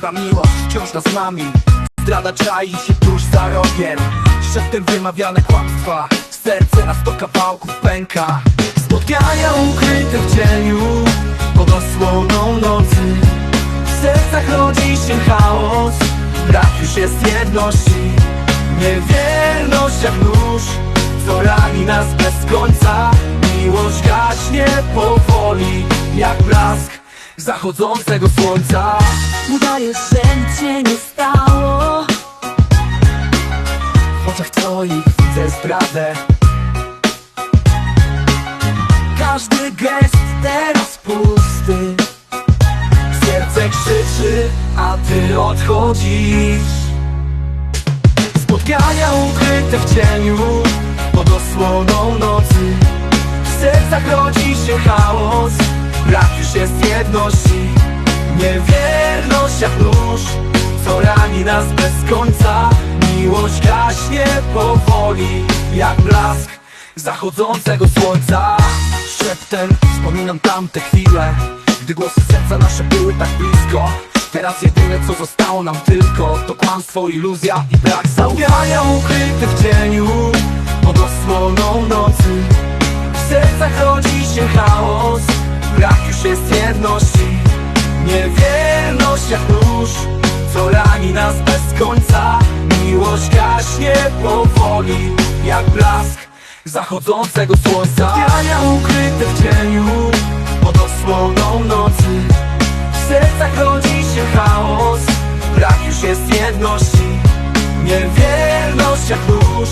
Prawdziwa miłość wciąż nas nami Zdrada czai się tuż za rogiem. Szeptem wymawiane kłamstwa. Serce na sto kawałków pęka. Spotkania ukryte w cieniu. Pod osłoną nocy. W sercach rodzi się chaos. Brak już jest jedności. Niewierność jak nóż Co rani nas bez końca. Miłość gaśnie powoli Jak blask zachodzącego słońca. Udajesz, że nic się nie stało. W oczach twoich widzę zdradę Każdy gest teraz pusty. Serce krzyczy, a ty odchodzisz. Spotkania ukryte w cieniu Pod osłoną nocy. W sercach rodzi się chaos. Brak jest jedności Niewierność jak nóż Co rani nas bez końca. Miłość gaśnie powoli Jak blask zachodzącego słońca. Szeptem wspominam tamte chwile Gdy głosy serca nasze były tak blisko. Teraz jedyne co zostało nam tylko To kłamstwo, iluzja i brak zaufania ukryte w cieniu jedności Niewierność jak nóż Co rani nas bez końca. Miłość gaśnie powoli Jak blask zachodzącego słońca. Spotkania ukryte w cieniu Pod osłoną nocy. W sercach rodzi się chaos Brak już jest jedności. Niewierność jak nóż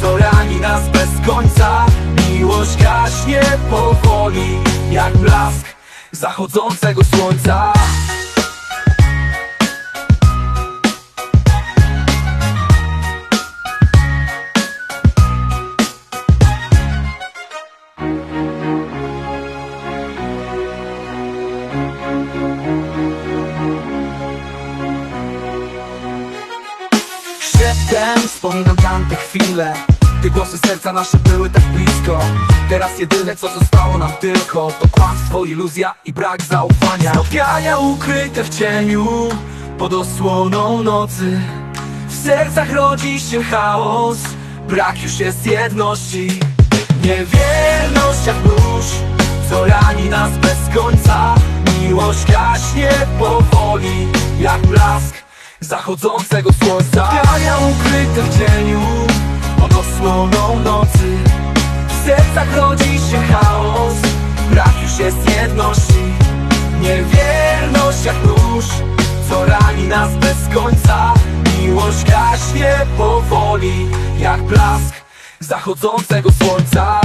Co rani nas bez końca. Miłość gaśnie powoli Jak blask zachodzącego słońca. Szeptem wspominam tamte chwile Gdy głosy serca nasze były tak blisko. Teraz jedyne co zostało nam tylko To kłamstwo, iluzja i brak zaufania. Spotkania ukryte w cieniu Pod osłoną nocy. W sercach rodzi się chaos Brak już jest jedności. Niewierność jak nóż Co rani nas bez końca. Miłość gaśnie powoli Jak blask zachodzącego słońca. Spotkania Jak blask zachodzącego słońca